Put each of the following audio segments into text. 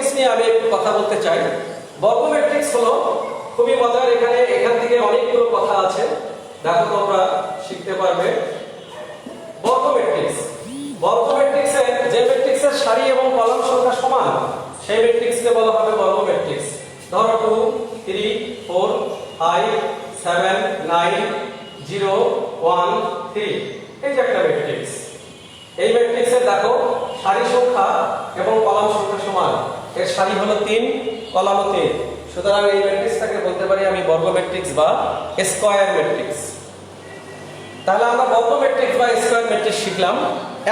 Matrix নিয়ে আমি একটু কথা বলতে চাই। বর্গ ম্যাট্রিক্স হলো খুবই মজার, এখানে এখান থেকে অনেকগুলো কথা আছে। দেখো তোমরা, শিখতে পারবে। বর্গ ম্যাট্রিক্স বর্গ ম্যাট্রিক্সের যে ম্যাট্রিক্সের সারি এবং কলাম সংখ্যা সমান, সেই ম্যাট্রিক্সকে বলা হবে বর্গ ম্যাট্রিক্স ধরো two, three, four, five, seven, nine, zero, one, three. এই যে একটা ম্যাট্রিক্স এই ম্যাট্রিক্সের দেখো সারি সংখ্যা এবং কলাম সংখ্যা সমান। এর সারি হলো তিন কলামও তিন। সুতরাং এই ম্যাট্রিক্সটাকে বলতে পারি আমি বর্গ ম্যাট্রিক্স বা স্কয়ার ম্যাট্রিক্স। তাহলে আমরা বর্গ ম্যাট্রিক্স বা স্কয়ার ম্যাট্রিক্স শিখলাম।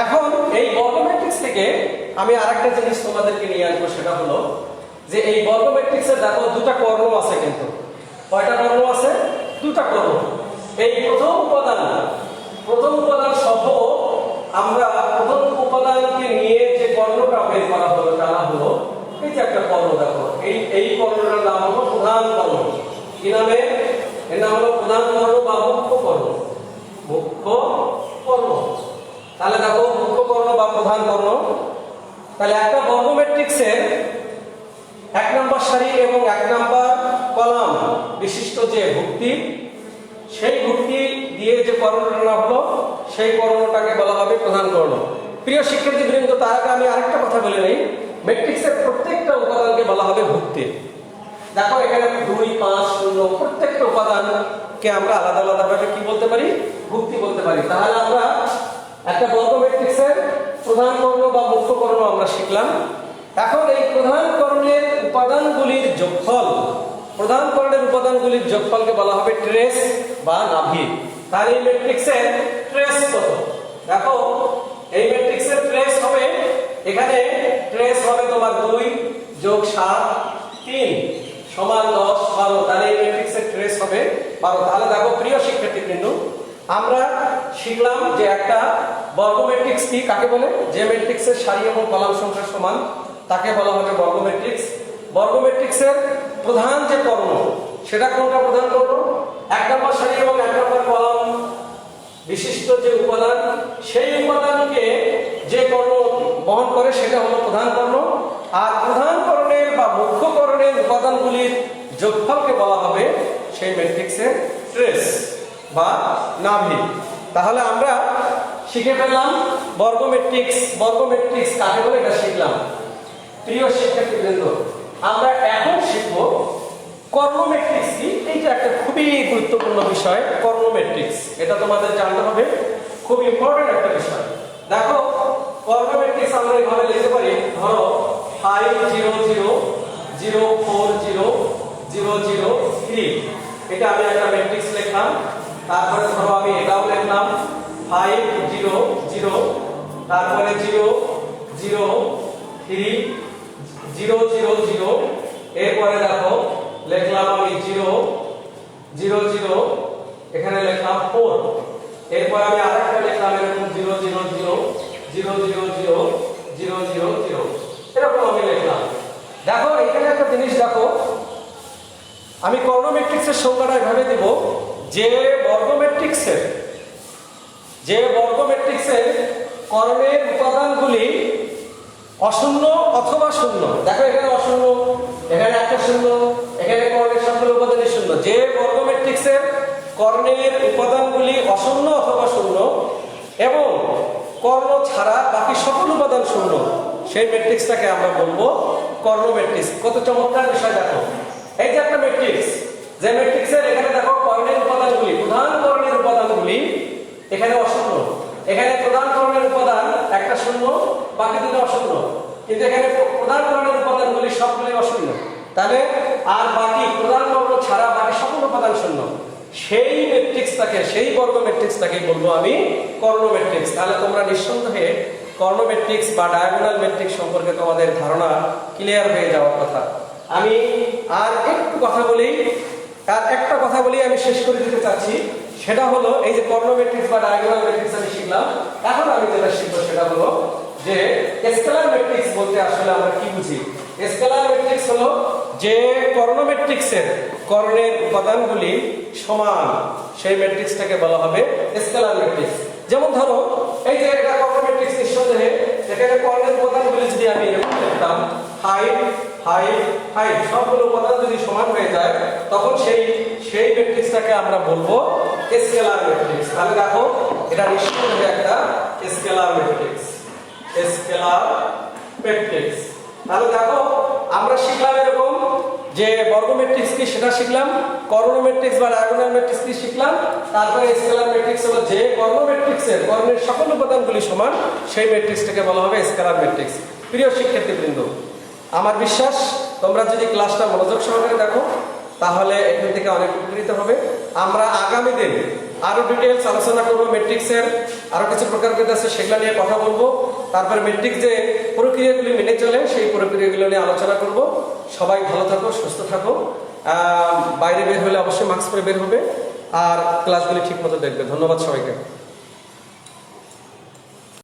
এখন এই বর্গ ম্যাট্রিক্স থেকে আমি আরেকটা জিনিস তোমাদেরকে নিয়ে আসব, সেটা হলো যে এই বর্গ ম্যাট্রিক্সের দেখো দুটা কর্ণ আছে কিন্তু। কয়টা কর্ণ আছে? দুটা কর্ণ। এই প্রথম উপাদান প্রথম উপাদান সহ আমরা প্রথম উপাদানকে নিয়ে যে কর্ণটা বের করা হলো টানা হলো এই যে একটা কর্ণ দেখো? এই এই কর্ণটার নাম হলো প্রধান কর্ণ কি নামে? এর নাম হলো প্রধান কর্ণ বা মুখ্য কর্ণ মুখ্য কর্ণ তাহলে দেখো, মুখ্য কর্ণ বা প্রধান কর্ণ তাহলে একটা বর্গ ম্যাট্রিক্সের এক নম্বর সারি এবং এক নম্বর কলাম বিশিষ্ট যে ভুক্তি, সেই ভুক্তি দিয়ে যে কর্ণটা হলো সেই কর্ণটাকে বলা হবে প্রধান কর্ণ প্রিয় শিক্ষার্থী বৃন্দ তার আগে আমি আরেকটা কথা বলে নেই। ম্যাট্রিক্সের প্রত্যেকটা উপাদানকে বলা হবে ভুক্তি। দেখো, এখানে দুই, পাঁচ, শূন্য, প্রত্যেকটা উপাদানকে আমরা আলাদা আলাদা ভাবে কি বলতে পারি? ভুক্তি বলতে পারি। তাহলে আমরা একটা বর্গ ম্যাট্রিক্সের প্রধান কর্ণ বা মুখ্য কর্ণ আমরা শিখলাম। এখন এই প্রধান কর্ণের উপাদানগুলির যোগফল, প্রধান কর্ণের উপাদানগুলির যোগফলকে বলা হবে ট্রেস বা নাভি তাহলে এই ম্যাট্রিক্সের ট্রেস কত? দেখো, এই ম্যাট্রিক্সের ট্রেস হবে এখানে ট্রেস হবে তোমার দুই যোগ সাত, তিন। সমান দশ, বারো। তাহলে এই ম্যাট্রিক্সের ট্রেস হবে বারো। তাহলে দেখো প্রিয় শিক্ষার্থী কিন্তু আমরা শিখলাম যে একটা বর্গ ম্যাট্রিক্স কি, কাকে বলে? যে ম্যাট্রিক্সের সারি এবং কলাম সংখ্যা সমান, তাকে বলা হবে বর্গ ম্যাট্রিক্স বর্গ ম্যাট্রিক্সের প্রধান যে কর্ণ, সেটা কোনটা প্রধান কর্ণ? এক নম্বর সারি এবং এক নম্বর কলাম। বিশিষ্ট যে উপাদান, সেই কর্ণ করে সেটা হলো প্রধান কর্ণ আর প্রধান কর্ণের বা মুখ্য কর্ণের উপাদানগুলির যোগফলকে বলা হবে সেই ম্যাট্রিক্সের ট্রেস বা নাভি। তাহলে আমরা শিখে ফেললাম বর্গ ম্যাট্রিক্স বর্গ ম্যাট্রিক্স কাকে বলে এটা শিখলাম। প্রিয় শিক্ষার্থীবৃন্দ, আমরা এখন শিখব কর্ম ম্যাট্রিক্স কি? এইটা একটা খুবই গুরুত্বপূর্ণ বিষয় কর্ম ম্যাট্রিক্স এটা তোমাদের জানতে হবে। খুব ইম্পর্টেন্ট একটা বিষয়। দেখো কর্ম ম্যাট্রিক্স আমরা এভাবে লিখতে পারি, ধরো five zero zero zero four zero zero zero three এটা আমি একটা ম্যাট্রিক্স লিখলাম, তারপরে ধরো আমি এটাও লিখলাম ফাইভ জিরো জিরো তারপরে zero zero three zero zero zero এরপরে দেখো, লিখলাম আমি জিরো জিরো জিরো এখানে লিখলাম ফোর এরপর আমি আরেকটা লিখলাম এরকম জিরো জিরো জিরো দেখো, এখানে একটা জিনিস দেখো। আমি এভাবে যে যে উপাদানগুলি অশূন্য অথবা শূন্য। দেখো, এখানে অশূন্য, এখানে একটা শূন্য, এখানে কর্ণের সকল উপাদানই শূন্য। যে বর্গ কর্ণের উপাদানগুলি অশূন্য অথবা শূন্য এবং কর্ণ ছাড়া বাকি সকল উপাদান শূন্য। সেই ম্যাট্রিক্সটাকে আমরা বলব কর্ণ ম্যাট্রিক্স। কত চমৎকার বিষয় দেখো। এই যে একটা ম্যাট্রিক্স, যে ম্যাট্রিক্সের এখানে দেখো কর্ণের উপাদানগুলি, প্রধান কর্ণের উপাদানগুলি এখানে অশূন্য। এখানে প্রধান কর্ণের উপাদান একটা শূন্য, বাকি দুটো অশূন্য। কিন্তু এখানে প্রধান কর্ণের উপাদানগুলি সবগুলি অশূন্য। তাহলে আর বাকি প্রধান কর্ণ ছাড়া বাকি সকল উপাদান শূন্য। সেই ম্যাট্রিক্সটাকে সেই বর্গ ম্যাট্রিক্সটাকে বলব আমি কর্ণ ম্যাট্রিক্স তাহলে তোমরা নিঃসন্দেহে কর্ণ ম্যাট্রিক্স বা ডায়াগোনাল ম্যাট্রিক্স সম্পর্কে তোমাদের ধারণা ক্লিয়ার হয়ে যাওয়ার কথা। আমি আর একটু কথা বলি আর একটা কথা বলি আমি শেষ করে দিতে চাচ্ছি। সেটা হলো, এই যে কর্ণ ম্যাট্রিক্স বা ডায়াগোনাল ম্যাট্রিক্স আমি শিখলাম, এখন আমি যেটা শিখব সেটা হলো যে স্কেলার ম্যাট্রিক্স বলতে আসলে আমরা কি বুঝি? স্কেলার ম্যাট্রিক্স হলো যে কর্ণ ম্যাট্রিক্সের কর্ণের উপাদানগুলি সমান, সেই ম্যাট্রিক্সটাকে বলা হবে স্কেলার ম্যাট্রিক্স যেমন ধরো, এই যে একটা কর্ণ ম্যাট্রিক্স নিঃসন্দেহে, এখানে কর্ণের উপাদানগুলি যদি আমি এরকম লিখতাম হাইট হাইট হাইট সবগুলো উপাদান যদি সমান হয়ে যায়, তখন সেই সেই ম্যাট্রিক্সটাকে আমরা বলব স্কেলার ম্যাট্রিক্স তাহলে দেখো, এটা নিশ্চয়ই একটা স্কেলার ম্যাট্রিক্স স্কেলার ম্যাট্রিক্স তাহলে দেখো, আমরা শিখলাম এরকম যে বর্গ ম্যাট্রিক্স কি সেটা শিখলাম কর্ণ ম্যাট্রিক্স বা ডায়াগোনাল ম্যাট্রিক্স কি শিখলাম, তারপরে স্কেলার ম্যাট্রিক্স হলো যে কর্ণ ম্যাট্রিক্সের কর্ণের সকল উপাদানগুলি সমান, সেই ম্যাট্রিক্সটাকে বলা হবে স্কেলার ম্যাট্রিক্স প্রিয় শিক্ষার্থীবৃন্দ, আমার বিশ্বাস, তোমরা যদি ক্লাসটা মনোযোগ সহকারে দেখো, তাহলে এখান থেকে অনেক উপকৃত হবে। আমরা আগামী দিন আরও ডিটেলস আলোচনা করব ম্যাট্রিক্সের আরও কিছু প্রকারভেদ আছে, সেগুলো নিয়ে কথা বলব। তারপরে ম্যাট্রিক্স যে প্রক্রিয়াগুলি মেনে চলে, সেই প্রক্রিয়াগুলো নিয়ে আলোচনা করব। সবাই ভালো থাকো, সুস্থ থাকো। বাইরে বের হলে অবশ্যই মাস্ক পরে বের হবে। আর ক্লাসগুলি ঠিক মতো দেখবে। ধন্যবাদ সবাইকে।